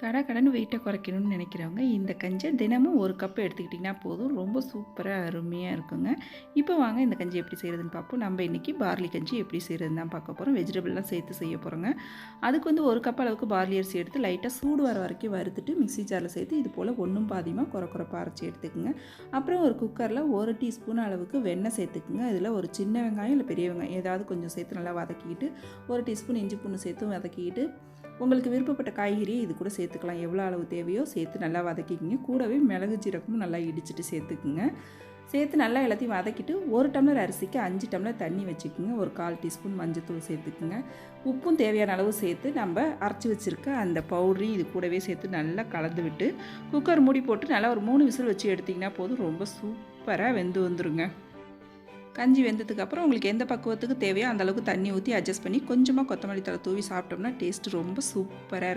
கடை கடன் வெயிட்டை குறைக்கணும்னு நினைக்கிறவங்க இந்த கஞ்சை தினமும் ஒரு கப் எடுத்துக்கிட்டிங்கன்னா போதும். ரொம்ப சூப்பராக அருமையாக இருக்குங்க. இப்போ வாங்க இந்த கஞ்சி எப்படி செய்கிறதுன்னு பார்ப்போம். நம்ம இன்றைக்கி பார்லி கஞ்சி எப்படி செய்கிறதுன்னு தான் பார்க்க போகிறோம் வெஜிடபிள்லாம் சேர்த்து செய்ய போகிறோங்க அதுக்கு வந்து ஒரு கப் அளவுக்கு பார்லி அரிசி எடுத்து லைட்டாக சூடு வர வரைக்கும் வறுத்துட்டு மிக்ஸி ஜாரில் சேர்த்து இது போல் ஒன்றும் பாதியமாக குறை குறைப்பாக அரைச்சி எடுத்துக்கோங்க. அப்புறம் ஒரு குக்கரில் ஒரு டீஸ்பூன் அளவுக்கு வெண்ணெய் சேர்த்துக்குங்க. இதில் ஒரு சின்ன வெங்காயம் இல்லை பெரிய வெங்காயம் ஏதாவது கொஞ்சம் சேர்த்து நல்லா வதக்கிட்டு ஒரு டீஸ்பூன் இஞ்சி பூண்டு சேர்த்து வதக்கிட்டு உங்களுக்கு விருப்பப்பட்ட காய்கறியை இது கூட சேர்த்துக்கலாம். எவ்வளோ அளவு தேவையோ சேர்த்து நல்லா வதக்கிக்கிங்க. கூடவே மிளகு ஜீரகமும் நல்லா இடிச்சிட்டு சேர்த்துக்குங்க. சேர்த்து நல்லா எல்லாத்தையும் வதக்கிட்டு ஒரு டம்ளர் அரிசிக்கு அஞ்சு டம்ளர் தண்ணி வச்சுக்கோங்க. ஒரு கால் டீஸ்பூன் மஞ்சத்தூள் சேர்த்துக்குங்க. உப்பும் தேவையான அளவு சேர்த்து நம்ம அரைச்சி வச்சுருக்க அந்த பவுடரையும் இது கூடவே சேர்த்து நல்லா கலந்து விட்டு குக்கர் மூடி போட்டு நல்லா ஒரு மூணு விசில் வச்சு எடுத்திங்கன்னா போதும். ரொம்ப சூப்பராக வெந்து வந்துருங்க. கஞ்சி வெந்ததுக்கப்புறம் உங்களுக்கு எந்த பக்குவத்துக்கு தேவையோ அந்த அளவுக்கு தண்ணி ஊற்றி அட்ஜஸ்ட் பண்ணி கொஞ்சமாக கொத்தமல்லி தலை தூவி சாப்பிட்டோம்னா டேஸ்ட் ரொம்ப சூப்பராக இருக்கும்.